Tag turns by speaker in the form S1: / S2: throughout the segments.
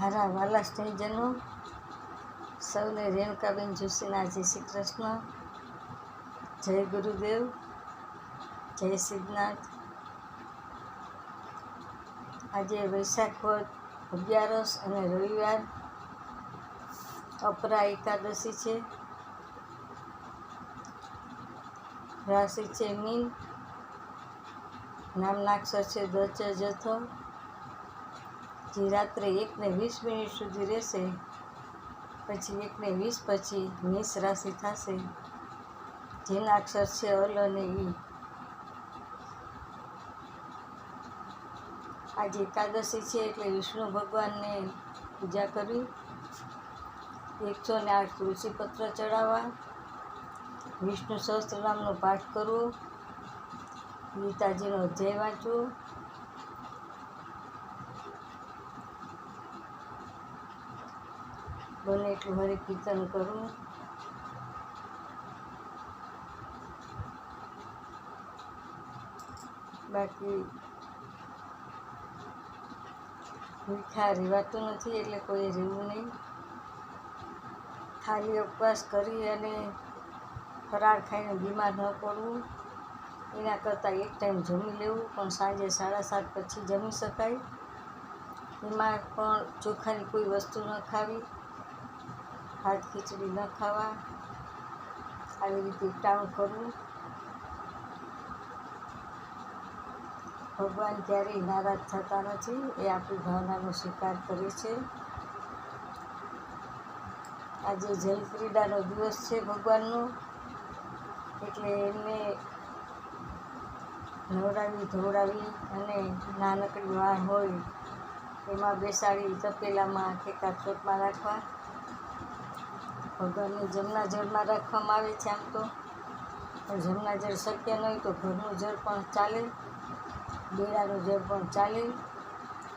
S1: મારા વાલા સ્નેહીજનો સૌને રેણુકાબેન જોશીના જય શ્રી કૃષ્ણ, જય ગુરુદેવ, જય સિદ્ધનાથ આજે વૈશાખ વધ અગિયારસ અને રવિવાર અપરા એકાદશી છે. રાશિ છે મીન નામના અક્ષર છે દચ જથો જે રાત્રે એકને વીસ મિનિટ સુધી રહેશે, પછી એકને વીસ પછી મેષ રાશિ થશે. જેના અક્ષર છે અલ અને ઈ. આજે એકાદશી છે એટલે વિષ્ણુ ભગવાનને પૂજા કરવી. એકસો ને આઠ તુલસીપત્ર ચડાવવા. વિષ્ણુ સહસ્ત્રનામનો પાઠ કરવો. ગીતાજીનો અધ્યાય વાંચવો. બને એટલું હરે કીર્તન કરવું. બાકી મીઠા રહેવાતું નથી, એટલે કોઈ રહેવું નહીં. ખાલી ઉપવાસ કરી અને ફરાળ ખાઈને બીમાર ન પડવું. એના કરતાં એક ટાઈમ જમી લેવું, પણ સાંજે સાડા સાત પછી જમી શકાય. એમાં પણ ચોખાની કોઈ વસ્તુ ન ખાવી. ભાત ખીચડી ન ખાવા. આવી રીતે એકટાણું કરવું. ભગવાન ક્યારેય નારાજ થતા નથી. એ આપણી ભાવનાનો સ્વીકાર કરે છે. આજે જલક્રીડાનો દિવસ છે ભગવાનનો. એટલે એમને નવડાવી ધોવડાવી અને નાનકડી વાણ હોય એમાં બેસાડી તપેલામાં કે કાચોટમાં રાખવા. ભગવાનને જમના જળમાં રાખવામાં આવે છે આમ તો પણ જમના જળ શક્ય ન હોય તો ઘરનું જળ પણ ચાલે બેડાનું જળ પણ ચાલે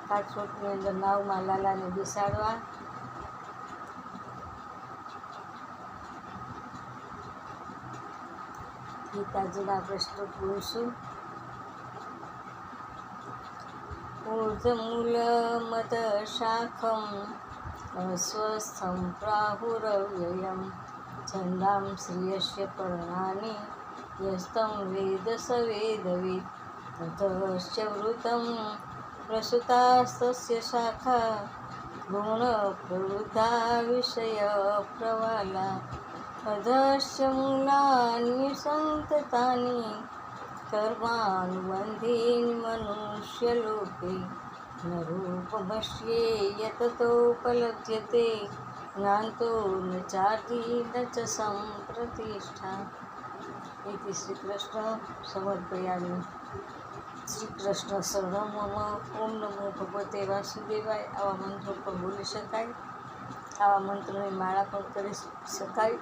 S1: કાચોટની અંદર નાવમાં લાલાને બેસાડવા ગીતાજીના પ્રશ્નો બોલશું ऊर्ध्वमूलमदशाखम् अस्वस्थं प्राहुरव्ययं छन्दां श्रियस्य पर्णानि यस्तं वेद स वेदवित् ततश्च वृतं प्रसुतास्तस्य शाखा गुणप्रवृद्धा विषयप्रवाला अधश्च मूलान्यसन्ततानि कर्मानुबन्धीनि मनुष्यलोके। न रूपमश्ये यततोपलभ्यते ज्ञान्तो न चाति न च सम्प्रतिष्ठा इति श्रीकृष्ण समर्पयामि શ્રીકૃષ્ણ શરણમ મમ ઓમ નમો ભગવતે વાસુદેવાય આવા મંત્રો પણ બોલી શકાય આવા મંત્રોની માળા પણ કરી શકાય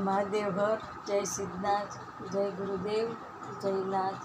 S1: મહાદેવ હર જય સિદ્ધનાથ જય ગુરુદેવ જય નાથ